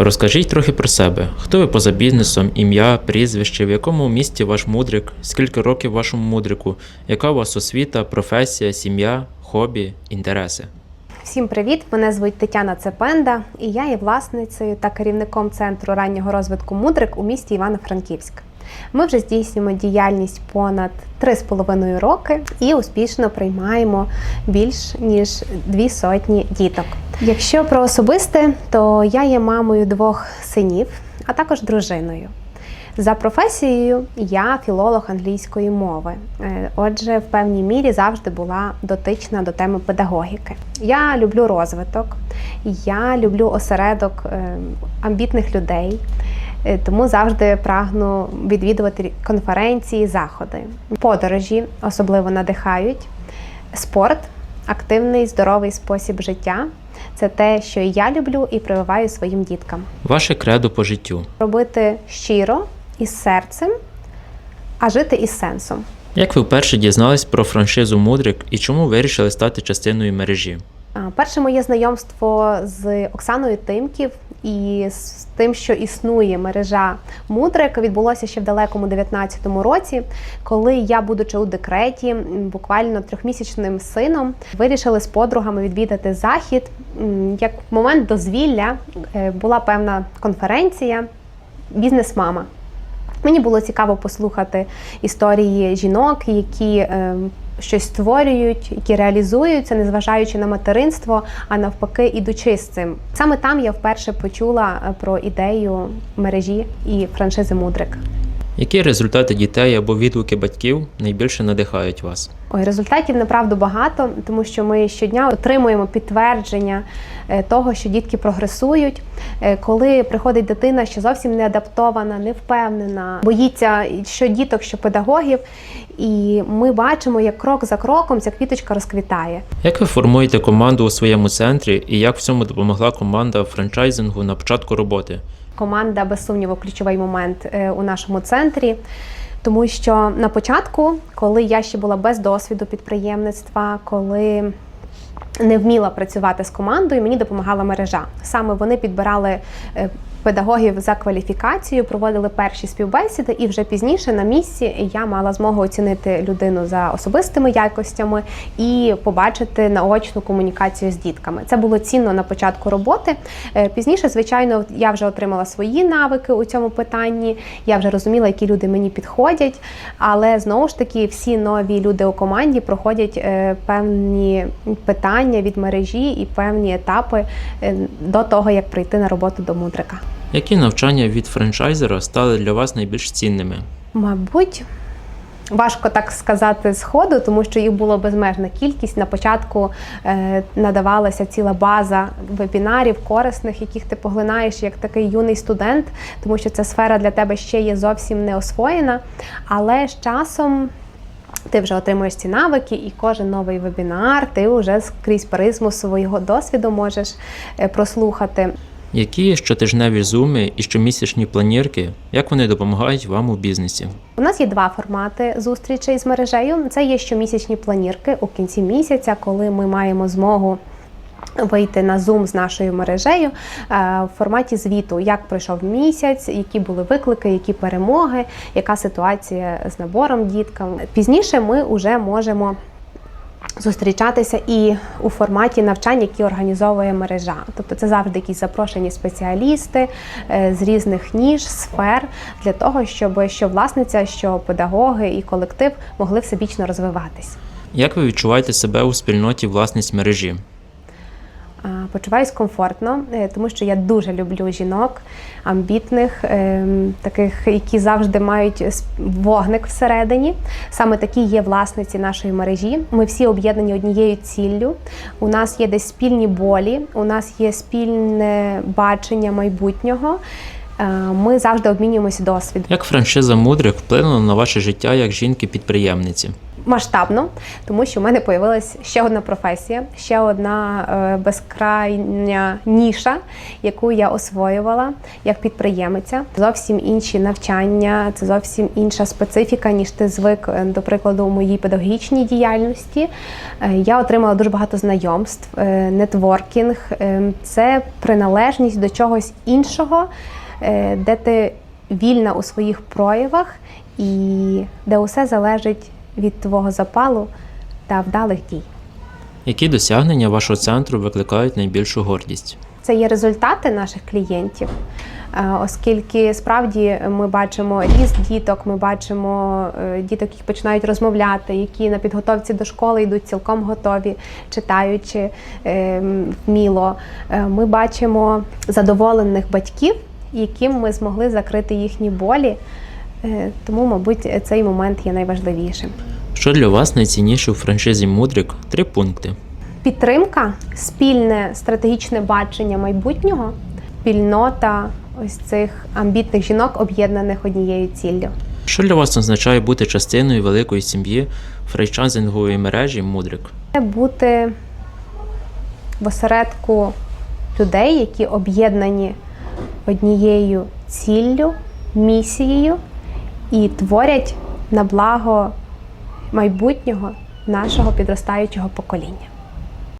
Розкажіть трохи про себе. Хто ви поза бізнесом, ім'я, прізвище, в якому місті ваш мудрик, скільки років вашому мудрику, яка у вас освіта, професія, сім'я, хобі, інтереси? Всім привіт! Мене звуть Тетяна Цепенда, і я є власницею та керівником центру раннього розвитку Мудрик у місті Івано-Франківськ. Ми вже здійснюємо діяльність понад 3,5 роки і успішно приймаємо більш ніж дві сотні діток. Якщо про особисте, то я є мамою двох синів, а також дружиною. За професією я філолог англійської мови. Е, Отже, в певній мірі завжди була дотична до теми педагогіки. Я люблю розвиток, я люблю осередок е, амбітних людей, тому завжди прагну відвідувати конференції, заходи. Подорожі особливо надихають. Спорт, активний здоровий спосіб життя це те, що я люблю і прививаю своїм діткам Ваше кредо по життю. робити щиро із серцем, а жити із сенсом. Як ви вперше дізнались про франшизу Мудрик і чому вирішили стати частиною мережі? Перше моє знайомство з Оксаною Тимків і з тим, що існує мережа Мудрик, відбулося ще в далекому 19-му році, коли я, будучи у декреті, буквально трьохмісячним сином, вирішили з подругами відвідати захід. Як момент дозвілля е, була певна конференція Бізнес-мама. Мені було цікаво послухати історії жінок, які е, щось створюють, які реалізуються, незважаючи на материнство, а навпаки, ідучи з цим. Саме там я вперше почула е, про ідею мережі і франшизи Мудрик. Які результати дітей або відгуки батьків найбільше надихають вас? Ой, результатів направду багато, тому що ми щодня отримуємо підтвердження е, того, що дітки прогресують. Е, Коли приходить дитина, що зовсім не адаптована, не впевнена, боїться що діток, що педагогів, і ми бачимо, як крок за кроком ця квіточка розквітає. Як ви формуєте команду у своєму центрі і як в цьому допомогла команда франчайзингу на початку роботи? Команда без сумніву ключовий момент е, у нашому центрі. Тому що на початку, коли я ще була без досвіду підприємництва, коли не вміла працювати з командою, мені допомагала мережа. Саме вони підбирали е, педагогів за кваліфікацією, проводили перші співбесіди, і вже пізніше на місці я мала змогу оцінити людину за особистими якостями і побачити наочну комунікацію з дітками. Це було цінно на початку роботи. Е, Пізніше, звичайно, я вже отримала свої навики у цьому питанні. Я вже розуміла, які люди мені підходять. Але знову ж таки, всі нові люди у команді проходять е, певні питання від мережі і певні етапи е, до того, як прийти на роботу до мудрика. Які навчання від франчайзера стали для вас найбільш цінними? Мабуть, важко так сказати сходу, тому що їх було безмежна кількість. На початку е, надавалася ціла база вебінарів, корисних, яких ти поглинаєш як такий юний студент, тому що ця сфера для тебе ще є зовсім не освоєна. Але з часом. Ти вже отримуєш ці навики, і кожен новий вебінар ти вже скрізь призму свого досвіду можеш е, прослухати. Які щотижневі зуми і щомісячні планірки, як вони допомагають вам у бізнесі? У нас є два формати зустрічей з мережею. Це є щомісячні планірки у кінці місяця, коли ми маємо змогу. Вийти на Zoom з нашою мережею е, в форматі звіту, як пройшов місяць, які були виклики, які перемоги, яка ситуація з набором діткам. Пізніше ми вже можемо зустрічатися і у форматі навчань, які організовує мережа. Тобто це завжди якісь запрошені спеціалісти е, з різних ніж, сфер для того, щоб що власниця, що педагоги і колектив могли всебічно розвиватись. Як ви відчуваєте себе у спільноті власність мережі? Почуваюсь комфортно, е, тому що я дуже люблю жінок, амбітних, ем, таких, які завжди мають вогник всередині. Саме такі є власниці нашої мережі. Ми всі об'єднані однією ціллю. У нас є десь спільні болі, у нас є спільне бачення майбутнього. Е, Ми завжди обмінюємося досвідом. Як франшиза Мудрик вплинула на ваше життя як жінки-підприємниці? Масштабно, тому що в мене з'явилася ще одна професія, ще одна е, безкрайня ніша, яку я освоювала як підприємиця. Зовсім інші навчання, це зовсім інша специфіка, ніж ти звик, е, до прикладу, у моїй педагогічній діяльності. Е, Я отримала дуже багато знайомств, нетворкінг, це приналежність до чогось іншого, де ти вільна у своїх проявах і де усе залежить від твого запалу та вдалих дій. Які досягнення вашого центру викликають найбільшу гордість? Це є результати наших клієнтів, е, оскільки справді ми бачимо ріст діток, ми бачимо е, діток, які починають розмовляти, які на підготовці до школи йдуть цілком готові, читаючи е, вміло. Ми бачимо задоволених батьків, яким ми змогли закрити їхні болі. Тому, мабуть, цей момент є найважливішим. Що для вас найцінніше у франшизі Мудрик? Три пункти. Підтримка, спільне стратегічне бачення майбутнього, спільнота ось цих амбітних жінок, об'єднаних однією ціллю. Що для вас означає бути частиною великої сім'ї фрейчанзингової мережі Мудрик? Це бути в осередку людей, які об'єднані однією ціллю, місією і творять на благо майбутнього нашого підростаючого покоління.